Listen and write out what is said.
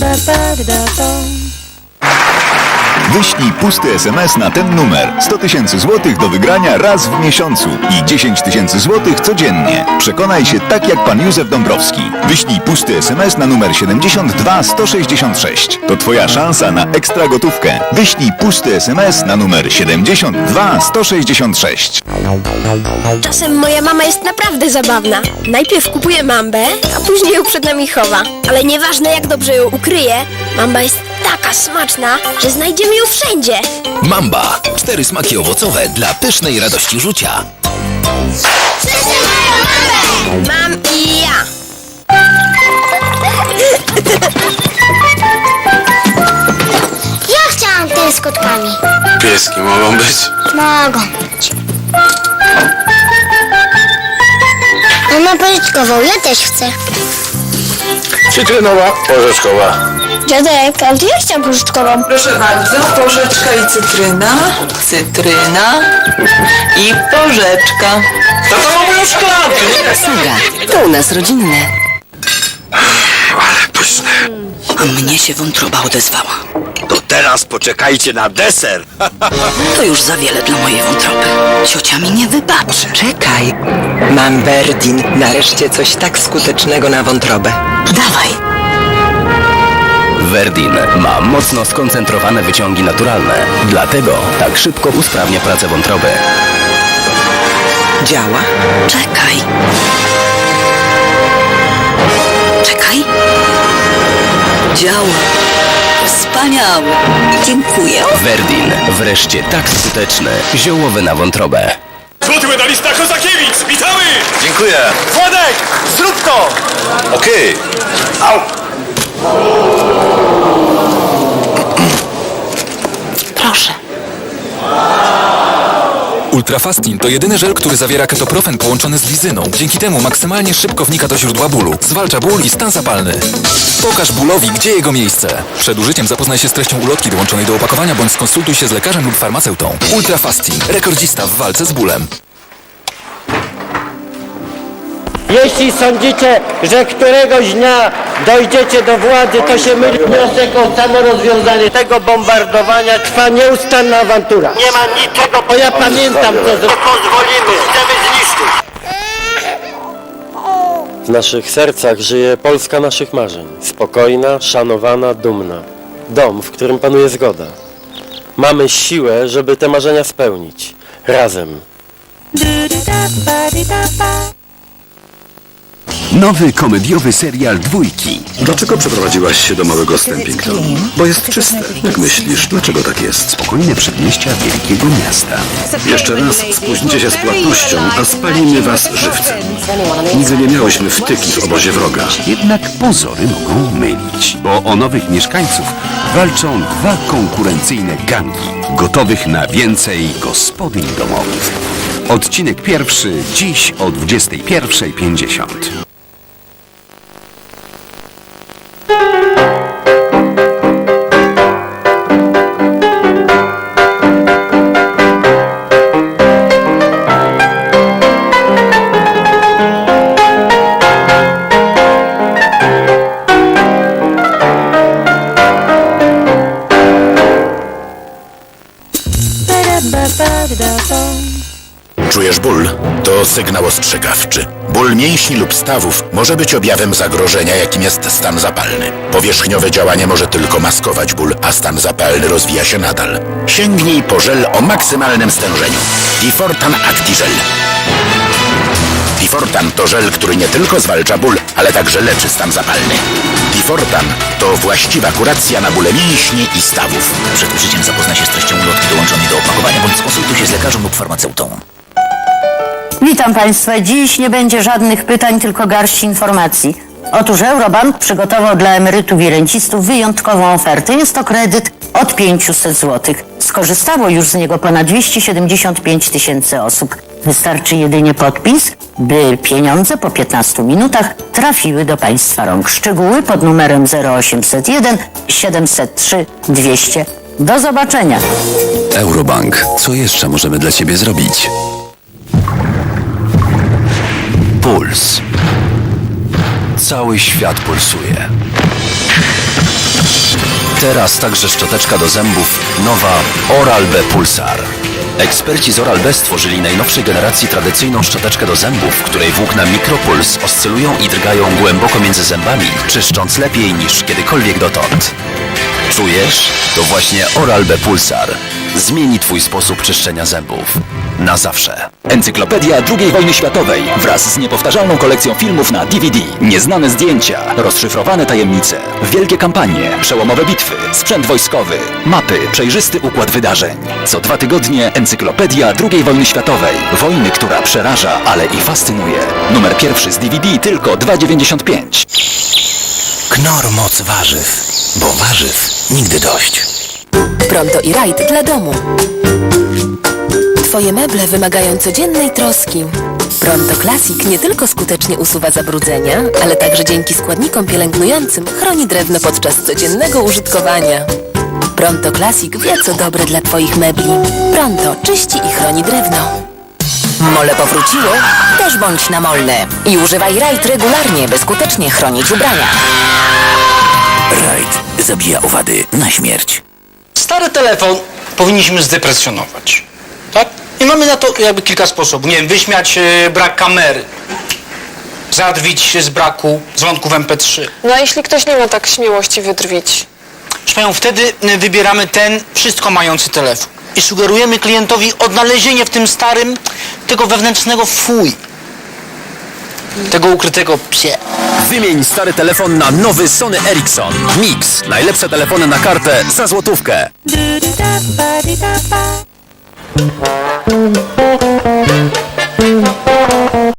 ba ba da da. Wyślij pusty SMS na ten numer. 100 tysięcy złotych do wygrania raz w miesiącu i 10 tysięcy złotych codziennie. Przekonaj się tak jak pan Józef Dąbrowski. Wyślij pusty SMS na numer 72 166. To twoja szansa na ekstra gotówkę. Wyślij pusty SMS na numer 72 166. Czasem moja mama jest naprawdę zabawna. Najpierw kupuje mambę, a później ją przed nami chowa. Ale nieważne jak dobrze ją ukryje, mamba jest taka smaczna, że znajdziemy ją wszędzie. Mamba. Cztery smaki owocowe dla pysznej radości rzucia. Mam i ja. Ja chciałam ten z kotkami. Pieski mogą być. Mogą być. Mama pożyczkową, ja też chcę. Cytrynowa, orzeszkowa. Dziadek, ale ja chciałam pożyczkową. Proszę bardzo, porzeczka i cytryna, cytryna i porzeczka. Tata ma moją szklankę! Sługa, to u nas rodzinne. Ale pyszne. A mnie się wątroba odezwała. To teraz poczekajcie na deser. To już za wiele dla mojej wątroby. Ciocia mi nie wybaczy. Czekaj. Mam Berdin. Nareszcie coś tak skutecznego na wątrobę. Dawaj. Verdin ma mocno skoncentrowane wyciągi naturalne. Dlatego tak szybko usprawnia pracę wątroby. Działa? Czekaj. Czekaj. Działa. Wspaniałe. Dziękuję. Verdin wreszcie tak skuteczny. Ziołowy na wątrobę. Złoty medalista Kozakiewicz! Witamy! Dziękuję. Władek! Zrób to! Okej. Au. Proszę. Ultrafastin to jedyny żel, który zawiera ketoprofen połączony z lizyną. Dzięki temu maksymalnie szybko wnika do źródła bólu. Zwalcza ból i stan zapalny. Pokaż bólowi, gdzie jego miejsce. Przed użyciem zapoznaj się z treścią ulotki dołączonej do opakowania bądź skonsultuj się z lekarzem lub farmaceutą. Ultrafastin. Rekordzista w walce z bólem. Jeśli sądzicie, że któregoś dnia dojdziecie do władzy, to się myli. Wniosek o samorozwiązanie tego bombardowania trwa nieustanna awantura. Nie ma niczego, bo ja pamiętam, co zrobimy. Pozwolimy, chcemy zniszczyć. W naszych sercach żyje Polska naszych marzeń. Spokojna, szanowana, dumna. Dom, w którym panuje zgoda. Mamy siłę, żeby te marzenia spełnić. Razem. Nowy komediowy serial Dwójki. Dlaczego przeprowadziłaś się do małego Stempington? Bo jest czyste. Jak myślisz, dlaczego tak jest? Spokojne przedmieścia wielkiego miasta. Jeszcze raz spóźnicie się z płatnością, a spalimy was żywcem. Nigdy nie miałyśmy wtyki w obozie wroga. Jednak pozory mogą mylić, bo o nowych mieszkańców walczą dwa konkurencyjne gangi, gotowych na więcej gospodyń domowych. Odcinek pierwszy dziś o 21.50. Czujesz ból? To sygnał ostrzegawczy. Ból mięśni lub stawów może być objawem zagrożenia, jakim jest stan zapalny. Powierzchniowe działanie może tylko maskować ból, a stan zapalny rozwija się nadal. Sięgnij po żel o maksymalnym stężeniu. Difortan Actigel. Difortan to żel, który nie tylko zwalcza ból, ale także leczy stan zapalny. Difortan to właściwa kuracja na bóle mięśni i stawów. Przed użyciem zapoznaj się z treścią ulotki dołączonej do opakowania bądź skonsultuj się z lekarzem lub farmaceutą. Witam Państwa. Dziś nie będzie żadnych pytań, tylko garść informacji. Otóż Eurobank przygotował dla emerytów i rencistów wyjątkową ofertę. Jest to kredyt od 500 zł. Skorzystało już z niego ponad 275 tysięcy osób. Wystarczy jedynie podpis, by pieniądze po 15 minutach trafiły do Państwa rąk. Szczegóły pod numerem 0801 703 200. Do zobaczenia. Eurobank. Co jeszcze możemy dla Ciebie zrobić? Puls. Cały świat pulsuje. Teraz także szczoteczka do zębów nowa Oral-B Pulsar. Eksperci z Oral-B stworzyli najnowszej generacji tradycyjną szczoteczkę do zębów, w której włókna Micropuls oscylują i drgają głęboko między zębami, czyszcząc lepiej niż kiedykolwiek dotąd. Czujesz? To właśnie Oral-B Pulsar. Zmieni Twój sposób czyszczenia zębów. Na zawsze. Encyklopedia II wojny światowej wraz z niepowtarzalną kolekcją filmów na DVD. Nieznane zdjęcia, rozszyfrowane tajemnice, wielkie kampanie, przełomowe bitwy, sprzęt wojskowy, mapy, przejrzysty układ wydarzeń. Co dwa tygodnie Encyklopedia II wojny światowej. Wojny, która przeraża, ale i fascynuje. Numer pierwszy z DVD tylko 2,95. Knor moc warzyw, bo warzyw nigdy dość. Pronto i rajd dla domu. Twoje meble wymagają codziennej troski. Pronto Classic nie tylko skutecznie usuwa zabrudzenia, ale także dzięki składnikom pielęgnującym chroni drewno podczas codziennego użytkowania. Pronto Classic wie co dobre dla Twoich mebli. Pronto czyści i chroni drewno. Mole powróciły? Też bądź namolny. I używaj Rajd regularnie, by skutecznie chronić ubrania. Rajd zabija owady na śmierć. Stary telefon powinniśmy zdepresjonować. Tak? I mamy na to jakby kilka sposobów. Nie wiem, wyśmiać e, brak kamery. Zadrwić się z braku dzwonków MP3. No a jeśli ktoś nie ma tak śmiałości wydrwić? Panią, wtedy y, wybieramy ten wszystko mający telefon. I sugerujemy klientowi odnalezienie w tym starym tego wewnętrznego fuj. Tego ukrytego psie. Wymień stary telefon na nowy Sony Ericsson. Mix. Najlepsze telefony na kartę za złotówkę.